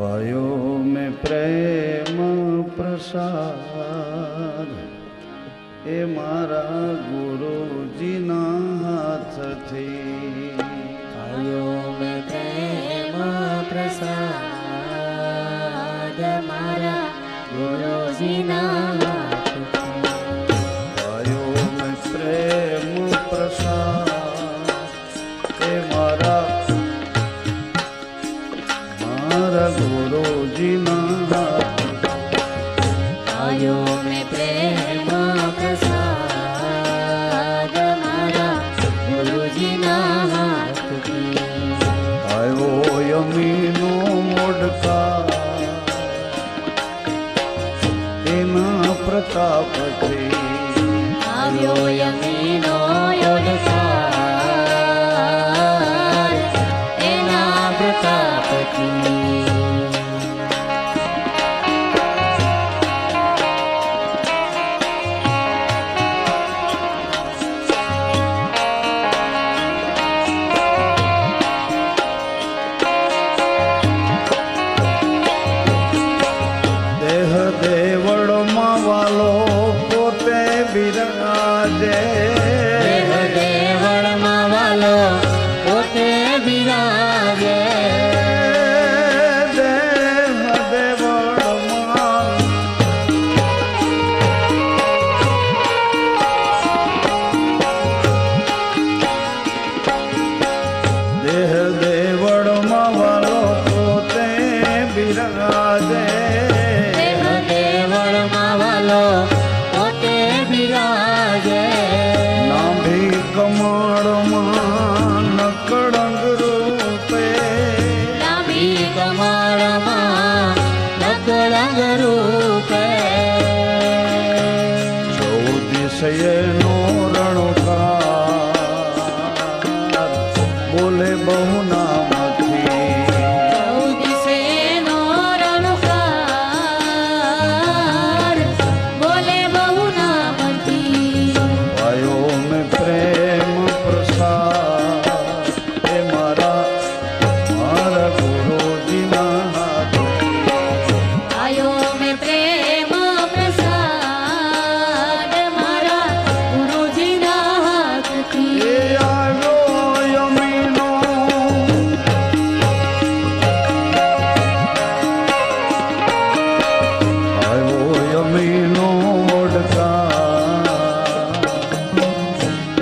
પાયો મેં પ્રેમ પ્રસાદ. એ મારા ગુરુજીના હાથથી. આયો મેં પ્રેમ પ્રસાદ. મારા ગુરુજીના યમીનો મોડકા. એના પ્રતાપથી આવ્યો olvidar. કમાળમાં નકળંગ રૂપે ચૌદિશયનો રણોકાર. બોલે બહુ ના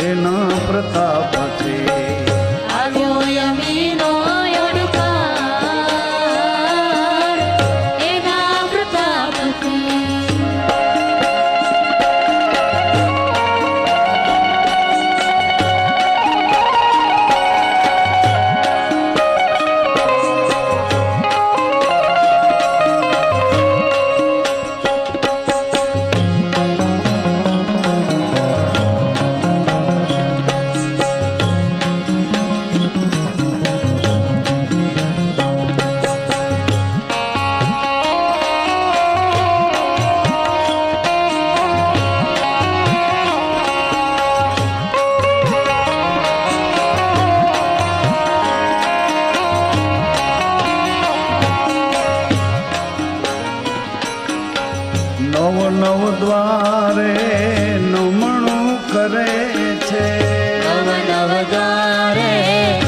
એના પ્રતાપ છે. નવ નવ દ્વારે નમણું કરે છે. નવ નવ દ્વારે